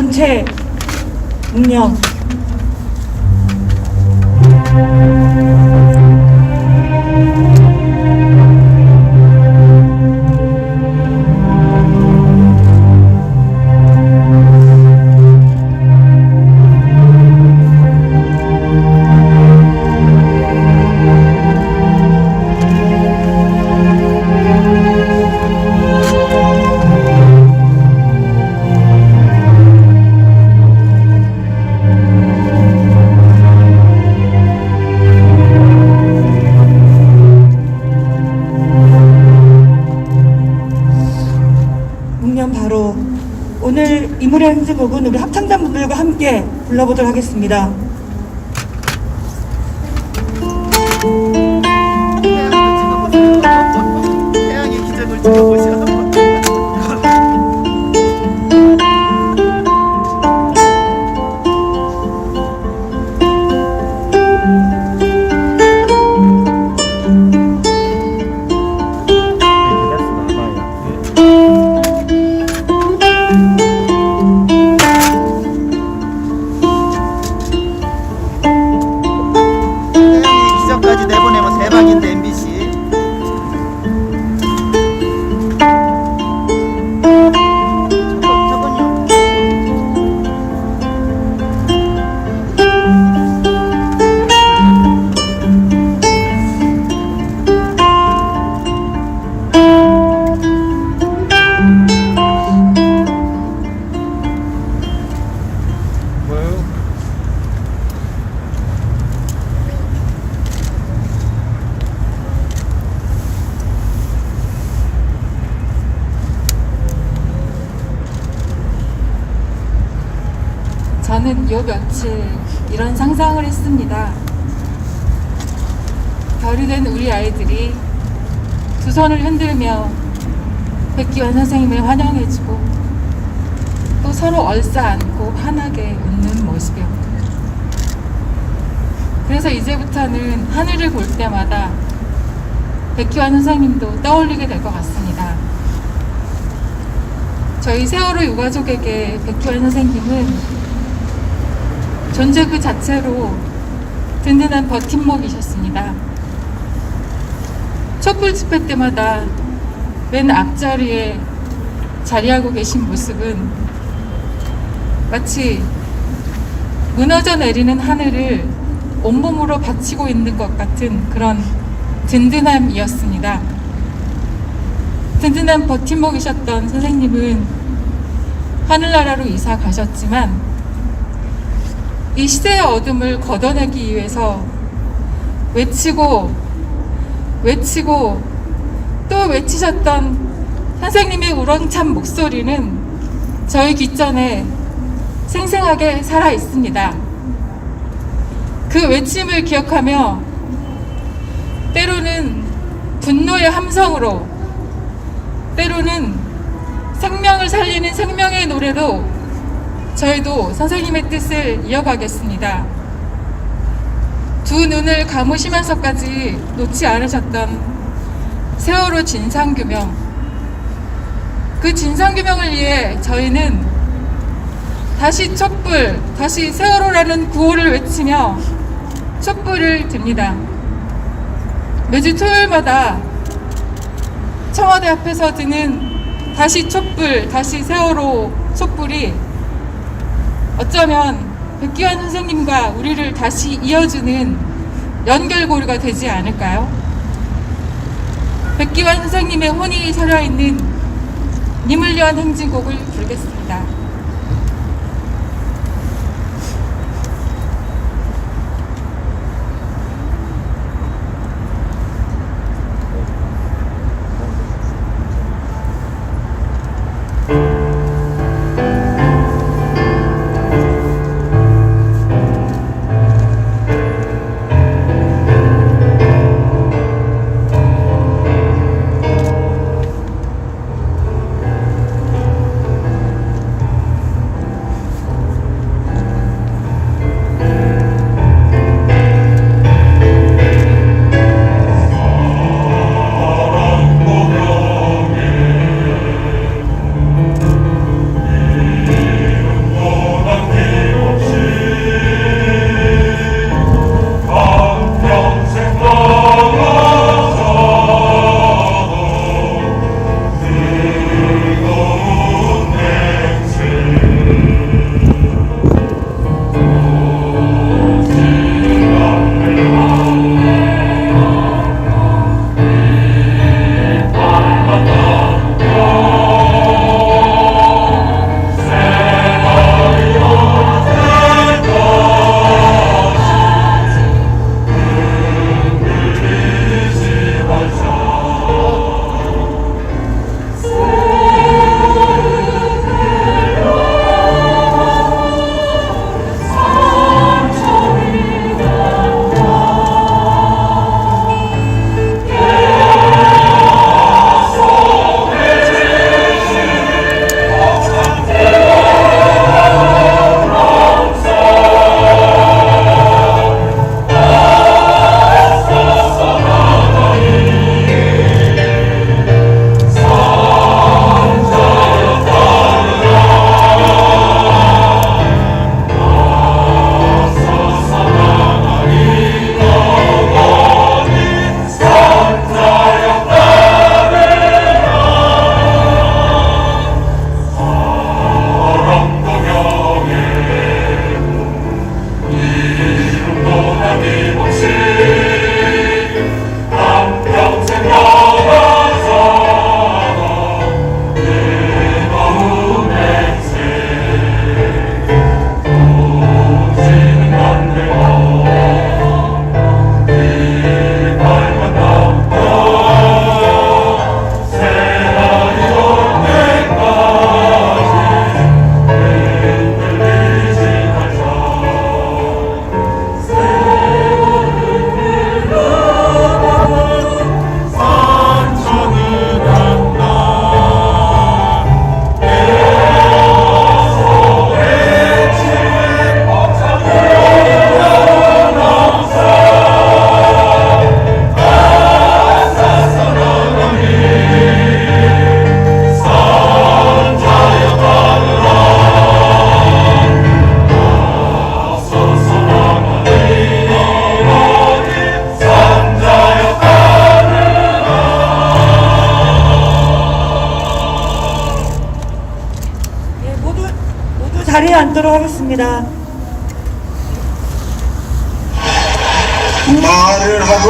전체 묵념 오늘 이물의 행진곡은 우리 합창단 분들과 함께 불러보도록 하겠습니다. 저는 요 며칠 이런 상상을 했습니다. 별이 된 우리 아이들이 두 손을 흔들며 백기환 선생님을 환영해주고 또 서로 얼싸안고 환하게 웃는 모습이었고 그래서 이제부터는 하늘을 볼 때마다 백기환 선생님도 떠올리게 될 것 같습니다. 저희 세월호 유가족에게 백기환 선생님은 존재 그 자체로 든든한 버팀목이셨습니다. 촛불 집회 때마다 맨 앞자리에 자리하고 계신 모습은 마치 무너져 내리는 하늘을 온몸으로 바치고 있는 것 같은 그런 든든함이었습니다. 든든한 버팀목이셨던 선생님은 하늘나라로 이사 가셨지만 이 시대의 어둠을 걷어내기 위해서 외치고 외치고 또 외치셨던 선생님의 우렁찬 목소리는 저희 귓전에 생생하게 살아 있습니다. 그 외침을 기억하며 때로는 분노의 함성으로 때로는 생명을 살리는 생명의 노래로 저희도 선생님의 뜻을 이어가겠습니다. 두 눈을 감으시면서까지 놓지 않으셨던 세월호 진상규명. 그 진상규명을 위해 저희는 다시 촛불, 다시 세월호라는 구호를 외치며 촛불을 듭니다. 매주 토요일마다 청와대 앞에서 드는 다시 촛불, 다시 세월호 촛불이 어쩌면 백기환 선생님과 우리를 다시 이어주는 연결고리가 되지 않을까요? 백기환 선생님의 혼이 살아있는 님을 위한 행진곡을 부르겠습니다. 자리에 앉도록 하겠습니다. 말을 하고